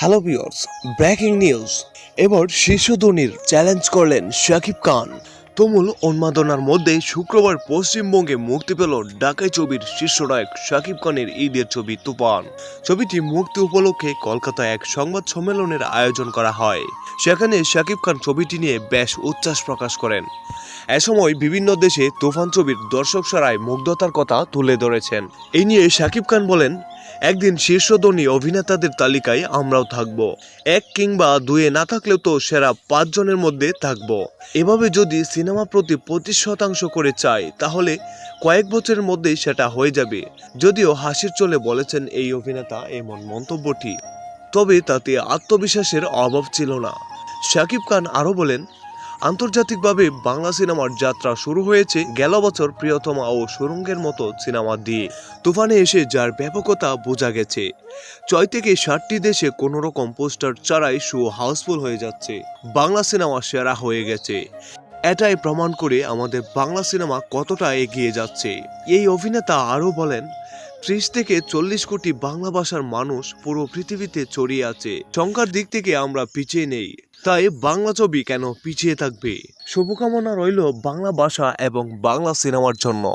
Hello viewers breaking news এবার শীর্ষ ধোনির চ্যালেঞ্জ করলেন শাকিব খান। তুমুল উন্মাদনার মধ্যে শুক্রবার পশ্চিমবঙ্গে মুক্তি পেল ডাকাই ছবির শীর্ষ নায়ক শাকিব খানের ঈদের ছবি তুফান। ছবিটি মুক্তি উপলক্ষে কলকাতায় এক সংবাদ সম্মেলনের আয়োজন করা হয়। সেখানে শাকিব খান ছবিটি নিয়ে বেশ উচ্ছ্বাস প্রকাশ করেন। এ সময় বিভিন্ন দেশে তুফান ছবির দর্শক সারায় মুগ্ধতার কথা তুলে ধরেছেন। এই নিয়ে শাকিব খান বলেন একদিন শীর্ষধনী অভিনেতাদের তালিকায় আমরাও থাকব। এক কিংবা দুয়ে না থাকলেও তো সেরা পাঁচজনের মধ্যে থাকব। এভাবে যদি সিনেমা প্রতি পঁচিশ শতাংশ করে চাই, তাহলে কয়েক বছরের মধ্যেই সেটা হয়ে যাবে। যদিও হাসির চলে বলেছেন এই অভিনেতা এমন মন্তব্যটি। তবে তাতে আত্মবিশ্বাসের অভাব ছিল না। শাকিব খান আরও বলেন আন্তর্জাতিকভাবে বাংলা সিনেমার যাত্রা শুরু হয়েছে গেল বছর প্রিয়তমা ও সুরঙ্গের মতো সিনেমা দিয়ে। তুফানে এসে যার ব্যাপকতা বোঝা গেছে। ছয় থেকে ষাটটি দেশে কোনো রকম পোস্টার ছাড়াই শো হাউসফুল হয়ে যাচ্ছে। বাংলা সিনেমা সেরা হয়ে গেছে। এটাই প্রমাণ করে আমাদের বাংলা সিনেমা কতটা এগিয়ে যাচ্ছে। এই অভিনেতা আরও বলেন ত্রিশ থেকে চল্লিশ কোটি বাংলা ভাষার মানুষ পুরো পৃথিবীতে ছড়িয়ে আছে। সংখ্যার দিক থেকে আমরা পিছিয়ে নেই। তাই বাংলা ছবি কেন পিছিয়ে থাকবে? শুভকামনা রইল বাংলা ভাষা এবং বাংলা সিনেমার জন্য।